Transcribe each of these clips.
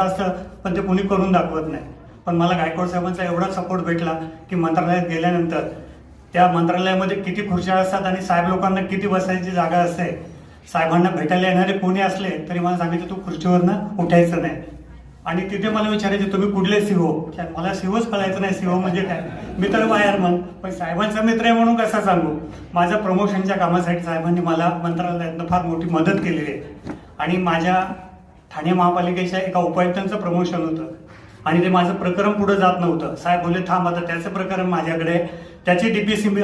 असतं पण ते कोणी करून दाखवत नाही. पण मला गायकवाड साहेबांचा एवढा सपोर्ट भेटला की मंत्रालयात गेल्यानंतर त्या मंत्रालयामध्ये किती खुर्च्या असतात आणि साहेब लोकांना किती बसायची जागा असते. साहेबांना भेटायला येणारे कोणी असले तरी मला सांगितलं तू खुर्चीवरनं उठायचं नाही. आणि तिथे मला विचारायचे तुम्ही कुठले सीओ मला सीओच कळायचं नाही. सीओ म्हणजे काय? मित्र तर वायरमन पण साहेबांचा मित्र आहे म्हणून कसा सांगू? माझ्या प्रमोशनच्या कामासाठी साहेबांनी मला मंत्रालयातनं फार मोठी मदत केलेली आहे. आणि माझ्या ठाणे महापालिकेच्या एका उपायुक्तांचं प्रमोशन होतं. आणि ते माझं प्रकरण पुढे जात नव्हतं. साहेब बोलले थांब आता त्याचं प्रकरण माझ्याकडे त्याची डीपीसी मी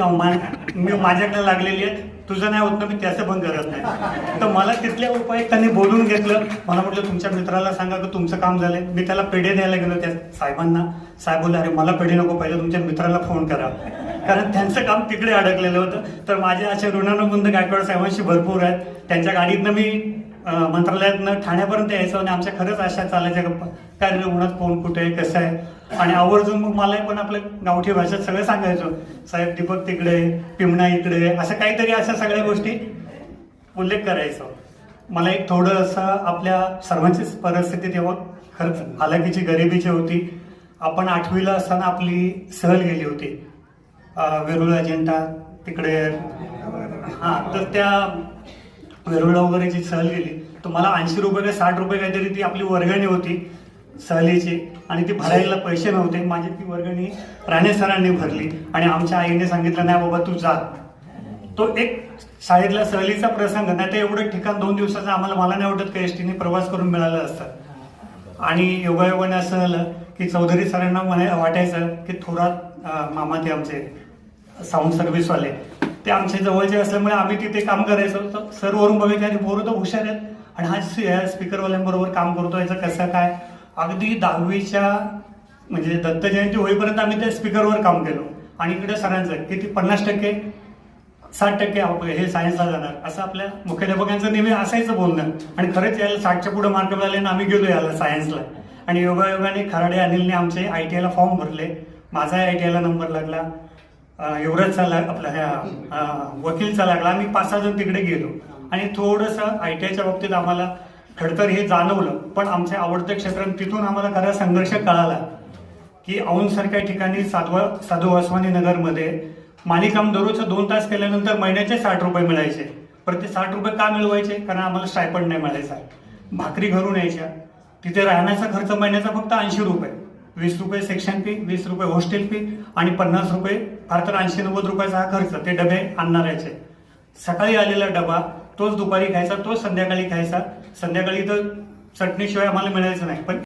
मी माझ्याकडे लागलेली आहे. तुझं नाही होत ना मी त्याचं पण करत नाही. तर मला तिथल्या उपायुक्तांनी बोलून घेतलं. मला म्हटलं तुमच्या मित्राला सांगा की तुमचं काम झालंय? मी त्याला पेढे द्यायला गेलो त्या साहेबांना. साहेब बोलले अरे मला पेढे नको पाहिजे तुमच्या मित्राला फोन करा. कारण त्यांचं काम तिकडे अडकलेलं होतं. तर माझ्या अशा ऋणानुबंध गायकवाड साहेबांशी भरपूर आहेत. त्यांच्या गाडीतनं मी मंत्रालयातनं ठाण्यापर्यंत यायचो आणि आमच्या खरंच अशा चालायच्या गप्पा काय रे उन्हात कोण कुठे आहे कसं आहे? आणि आवर्जून मग मला पण आपल्या गावठी भाषेत सगळं सांगायचो. साहेब दीपक तिकडे पिमणा इकडे असं काहीतरी अशा सगळ्या गोष्टी उल्लेख करायचो. मला एक थोडं असं आपल्या सर्वांचीच परिस्थिती तेव्हा खरंच हालाकीची गरिबीची होती. आपण आठवीला असताना आपली सहल गेली होती. वेरुळ अजिंठा तिकडे. हां तर त्या वेरुळला वगैरे जी सहल गेली तर मला ऐंशी रुपये काही साठ रुपये काहीतरी ती आपली वर्गणी होती सहलीची. आणि ती भरायला पैसे नव्हते. माझी ती वर्गणी राणे सरांनी भरली. आणि आमच्या आईने सांगितलं नाही बाबा तू जा. तो एक शाळेतल्या सहलीचा प्रसंग नाही तर एवढं ठिकाण दोन दिवसाचं आम्हाला मला नाही वाटत का एस टीने प्रवास करून मिळालं असतं. आणि योगायोगाने असं झालं की चौधरी सरांना म्हणे वाटायचं की थोरात मामा ते आमचे साऊंड सर्व्हिसवाले ते आमच्या जवळचे असल्यामुळे आम्ही तिथे काम करायचो. तर सर वरून बघितले आणि पोरं तर हुशार आहेत. आणि हा स्पीकरवाल्यांबरोबर काम करतो याचं कसं काय? अगदी दहावीच्या म्हणजे दत्त जयंती होईपर्यंत आम्ही त्या स्पीकरवर काम केलो. आणि इकडे सरांचं किती? पन्नास टक्के साठ टक्के हे सायन्सला जाणार. असं आपल्या मुख्याध्यापकांचं नेहमी असायचं बोलणं. आणि खरंच याला साठच्या पुढे मार्क मिळाले आणि आम्ही गेलो याला सायन्सला आणि योगायोगाने खराडे अनिलने आमचे आय टी आयला फॉर्म भरले. माझा आय टी आयला नंबर लागला. युवराजचा चालला आपला ह्या वकीलचा लागला. आम्ही पाच सहा जण तिकडे गेलो. आणि थोडंसं आय टी आयच्या बाबतीत आम्हाला खडतर हे जाणवलं. पण आमच्या आवडत्या क्षेत्रात तिथून आम्हाला खरा संघर्ष कळाला की औंधसारख्या ठिकाणी साधवा साधू वासवानी नगरमध्ये मालिकाम दररोजचं दोन तास केल्यानंतर महिन्याचे साठ रुपये मिळायचे. पण ते साठ रुपये का मिळवायचे? कारण आम्हाला स्टायपंड नाही मिळायचा. भाकरी घरून यायच्या. तिथे राहण्याचा खर्च महिन्याचा फक्त ऐंशी रुपये. वीस रुपये सेक्शन फी वीस रुपये हॉस्टेल फी आणि पन्नास रुपये फार तर ऐंशी नव्वद रुपयाचा हा खर्च ते डबे आणणाऱ्याचे. सकाळी आलेला डबा तोच दुपारी खायचा तोच संध्याकाळी खायचा. संध्याकाळी तर चटणीशिवाय आम्हाला मिळायचं नाही पण